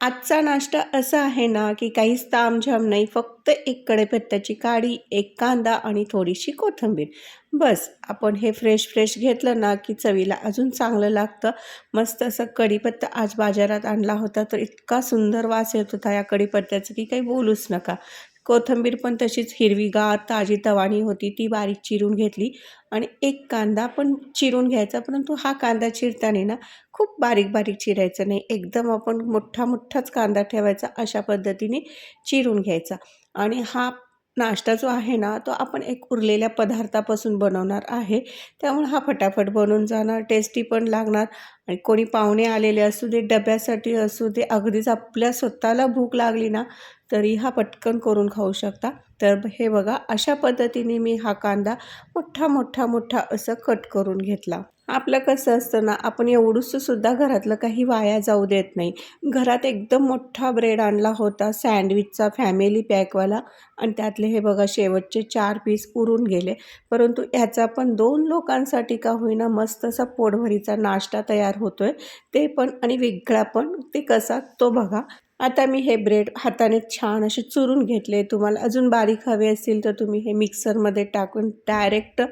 आजचा नाश्ता असा आहे ना की काहीच तामझाम नाही फक्त एक कडेपत्त्याची काडी एक कांदा आणि थोडीशी कोथिंबीर. बस आपण हे फ्रेश फ्रेश घेतलं ना की चवीला अजून चांगलं लागतं. मस्त असं कढीपत्ता आज बाजारात आणला होता तर इतका सुंदर वास येत होता या कढीपत्त्याचं की काही बोलूच नका. कोथिंबीर पण तशीच हिरवीगार ताजी तवाणी होती ती बारीक चिरून घेतली. आणि एक कांदा पण चिरून घ्यायचा परंतु हा कांदा चिरताना ना खूप बारीक बारीक चिरायचं नाही. एकदम आपण मोठा मोठाच कांदा ठेवायचा अशा पद्धतीने चिरून घ्यायचा. आणि हा नाश्ता जो आहे ना तो आपण एक उरलेल्या पदार्थापासून बनवणार आहे. त्यामुळे हा फटाफट बनून जाणार टेस्टी पण लागणार. आणि कोणी पाहुणे आलेले असू दे डब्यासाठी असू दे अगदीच आपल्या स्वतःला भूक लागली ना तरी हा पटकन करून खाऊ शकता. तर हे बघा अशा पद्धतीने मी हा कांदा मोठा मोठा मोठा असं कट करून घेतला. आपलं कसं असतं ना आपण एवढंसं सुद्धा घरातलं काही वाया जाऊ देत नाही. घरात एकदम मोठा ब्रेड आणला होता सँडविचचा फॅमिली पॅकवाला. आणि त्यातले हे बघा शेवटचे चार पीस उरून गेले. परंतु ह्याचा पण दोन लोकांसाठी का होईना मस्त असा पोटभरीचा नाश्ता तयार होतो आहे ते पण आणि वेगळा पण ते कसा तो बघा. आता मी हे ब्रेड हाताने छान असे चुरून घेतले. तुम्हाला अजून बारीक हवे असतील तर तुम्ही हे मिक्सरमध्ये टाकून डायरेक्ट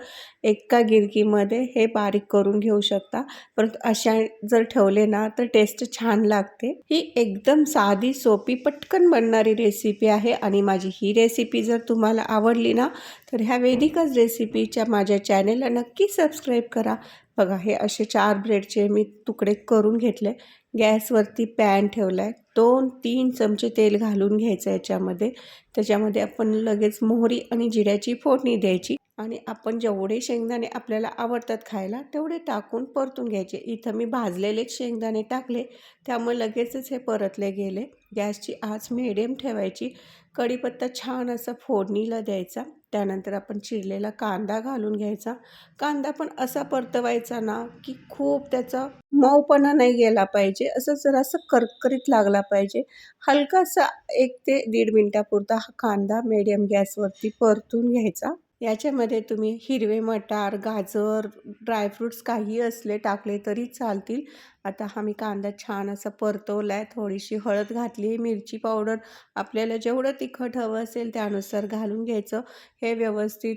एका गिरकीमध्ये हे बारीक करून घेऊ शकता. परंतु अशा जर ठेवले ना तर टेस्ट छान लागते. ही एकदम साधी सोपी पटकन बनणारी रेसिपी आहे आणि माझी ही रेसिपी जर तुम्हाला आवडली ना तर ह्या वेदिकच रेसिपीच्या माझ्या चॅनेलला नक्की सबस्क्राईब करा. बघा हे असे चार ब्रेडचे मी तुकडे करून घेतले. गॅसवरती पॅन ठेवला आहे दोन तीन चमचे तेल घालून घ्यायचं याच्यामध्ये. त्याच्यामध्ये आपण लगेच मोहरी आणि जिऱ्याची फोडणी द्यायची. आणि आपण जेवढे शेंगदाणे आपल्याला आवडतात खायला तेवढे टाकून परतून घ्यायचे. इथं मी भाजलेलेच शेंगदाणे टाकले त्यामुळे लगेचच हे परतले गेले. गॅसची आच मिडियम ठेवायची. कढीपत्ता छान असा फोडणीला द्यायचा. त्यानंतर आपण चिरलेला कांदा घालून घ्यायचा. कांदा पण असा परतवायचा ना की खूप त्याचा मऊपणा नाही गेला पाहिजे. असं जरासं करकरीत लागला पाहिजे. हलकासा एक ते दीड मिनटापुरता हा कांदा मिडियम गॅसवरती परतून घ्यायचा. याच्यामध्ये तुम्ही हिरवे मटार गाजर ड्रायफ्रूट्स काही असले टाकले तरी चालतील. आता हा मी कांदा छान असा परतवला आहे थोडीशी हळद घातली आहे मिरची पावडर आपल्याला जेवढं तिखट हवं असेल त्यानुसार घालून घ्यायचं. हे व्यवस्थित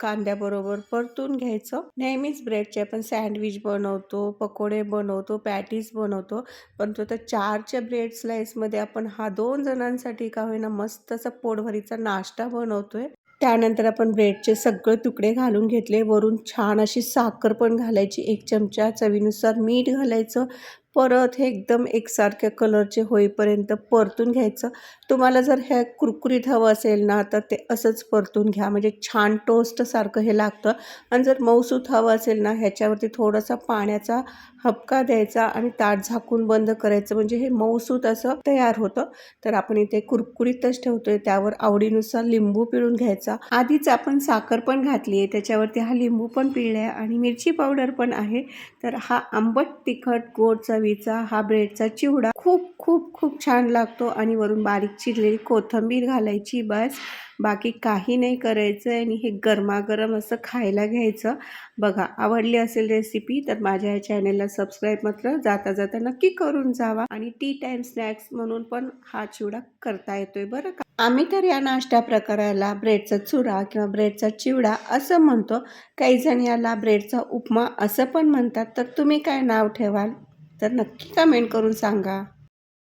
कांद्याबरोबर परतून घ्यायचं. नेहमीच ब्रेडचे आपण सँडविच बनवतो पकोडे बनवतो पॅटीस बनवतो. पण तो तर चारच्या ब्रेड स्लाईसमध्ये आपण हा दोन जणांसाठी का होईना मस्त असा पोटभरीचा नाश्ता बनवतोय. त्यानंतर आपण ब्रेडचे सगळे तुकडे घालून घेतले. वरून छान अशी साखर पण घालायची. एक चमचा चवीनुसार मीठ घालायचं. परत हे एकदम एकसारख्या कलरचे होईपर्यंत परतून घ्यायचं. तुम्हाला जर हे कुरकुरीत हवं असेल ना तर ते असंच परतून घ्या. म्हणजे छान टोस्टसारखं हे लागतं. आणि जर मऊसूत हवं असेल ना ह्याच्यावरती थोडासा पाण्याचा हपका द्यायचा आणि ताट झाकून बंद करायचं. म्हणजे हे मऊसूत असं तयार होतं. तर आपण इथे कुरकुरीतच ठेवतोय. त्यावर आवडीनुसार लिंबू पिळून घ्यायचा. आधीच आपण साखर पण घातली आहे त्याच्यावरती हा लिंबू पण पिळला आहे आणि मिरची पावडर पण आहे. तर हा आंबट तिखट गोडचा चवीचा हा ब्रेडचा चिवडा खूप खूप खूप छान लागतो आणि वरून बारीक चिरलेली कोथिंबीर घालायची बस. बाकी काही नाही करायचं आणि हे गरमागरम असं खायला घ्यायचं. बघा आवडली असेल रेसिपी तर माझ्या या चॅनेलला सबस्क्राईब मात्र जाता जाता नक्की करून जावा. आणि टी टाईम स्नॅक्स म्हणून पण हा चिवडा करता येतोय बरं का? आम्ही तर या नाश्ता प्रकाराला ब्रेडचा चुरा किंवा ब्रेडचा चिवडा असं म्हणतो. काही जण याला ब्रेडचा उपमा असं पण म्हणतात. तर तुम्ही काय नाव ठेवाल? तर नक्की कमेंट करून सांगा.